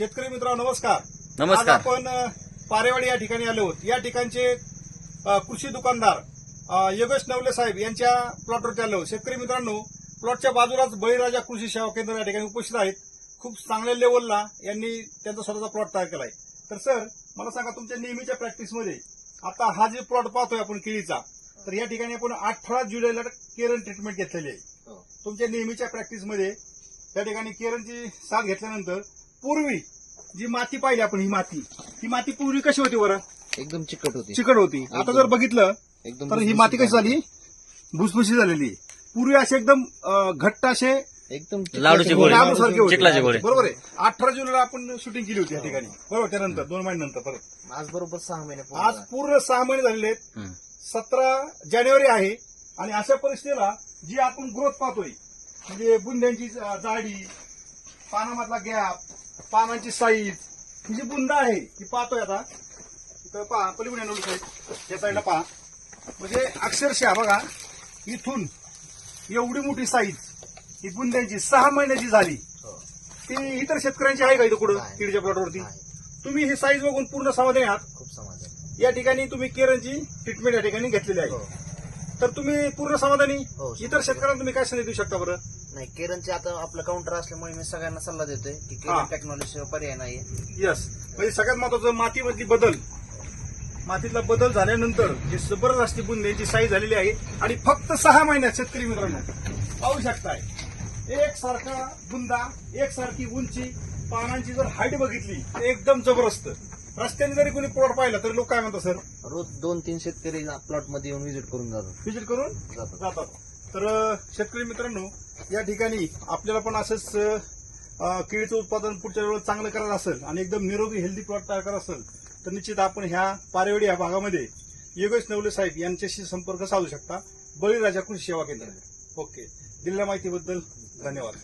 शेतकरी मित्रांनो नमस्कार नमस्कार. आज आपण पारेवाडी या ठिकाणी आलो आहोत या ठिकाणचे कृषी दुकानदार योगेश नवले साहेब यांच्या प्लॉटवरती आलो. शेतकरी मित्रांनो प्लॉटच्या बाजूलाच बळीराजा कृषी सेवा केंद्र या ठिकाणी उपस्थित आहेत खूप चांगल्या लेवलला यांनी त्यांचा स्वतःचा प्लॉट तयार केलाय तर सर मला सांगा तुमच्या नेहमीच्या प्रॅक्टिसमध्ये आता हा जे प्लॉट पाहतोय आपण केळीचा तर या ठिकाणी आपण अठरा जुलैला केरन ट्रीटमेंट घेतलेली आहे हो. तुमच्या नेहमीच्या प्रॅक्टिसमध्ये त्या ठिकाणी केरनची साथ घेतल्यानंतर पूर्वी जी माती पाहिली आपण ही माती ही माती पूर्वी कशी होती बरं एकदम चिकट होती चिकट होती आता जर बघितलं एकदम तर ही माती कशी झाली भुसभुशी झालेली आहे. पूर्वी असे एकदम अं, घट्ट असे एकदम लाडूचे गोळे. लाडूसारखे होते. चिखलाचे गोळे. बरोबर आहे अठरा जुलैला आपण शूटिंग केली होती या ठिकाणी बरोबर त्यानंतर दोन महिन्यानंतर परत आज बरोबर सहा महिने पूर्ण आज झाले. पूर्ण सहा महिने झालेले आहेत हं. सतरा जानेवारी आहे आणि अशा परिस्थितीला जी आपण ग्रोथ पाहतोय म्हणजे बुंद्यांची जा- जाडी पानामधला गॅप पानांची साईज ही जी बुंदा आहे ती पाहतोय आता इथं पहा पलीकडे नोंद साईड या साईडला पहा म्हणजे अक्षरशः बघा इथून एवढी मोठी साईज ही बुंद्यांची सहा महिन्याची झाली हो. ती इतर शेतकऱ्यांची आहे का इथं कुठं नाही. किडीच्या प्लॉटवरती. तुम्ही ही साईज बघून पूर्ण समाधानी आहात खूप समाधान या ठिकाणी तुम्ही केरनची ट्रीटमेंट या ठिकाणी घेतलेली हो. आहे तर तुम्ही पूर्ण समाधानी हो. इतर शेतकऱ्यांना तुम्ही काय संधी देऊ शकता बरं नाही केरनचे आता आपलं काउंटर असल्यामुळे मी सगळ्यांना सल्ला देतोय की हा. केरन टेक्नॉलॉजी पर्याय नाहीये. यस म्हणजे सगळ्यात महत्वाचं मातीमधली बदल. मातीतला बदल झाल्यानंतर जी जबरदस्ती बुंदेची साईज झालेली आहे आणि फक्त सहा महिन्यात शेतकरी मित्रांनो पाहू शकताय. एक सारखा बुंदा एक सारखी उंची पानांची जर हाईट बघितली तर एकदम जबरदस्त. रस्त्याने जरी कोणी प्लॉट पाहिला तरी लोक काय म्हणतात सर रोज दोन तीन शेतकरी प्लॉटमध्ये येऊन व्हिजिट करून जातात. विजिट करून जातात. जातात. तर शेतकरी मित्रांनो या ठिकाणी आपल्याला पण असंच केळीचं उत्पादन पुढच्या वेळेला चांगलं करायचं असेल आणि एकदम निरोगी हेल्दी प्लॉट तयार करायचं असेल तर निश्चित आपण ह्या पारेवाडी या भागामध्ये योगेश नवले साहेब यांच्याशी संपर्क साधू शकता. बळीराजा कृषी सेवा केंद्र. ओके. दिलेल्या माहितीबद्दल धन्यवाद.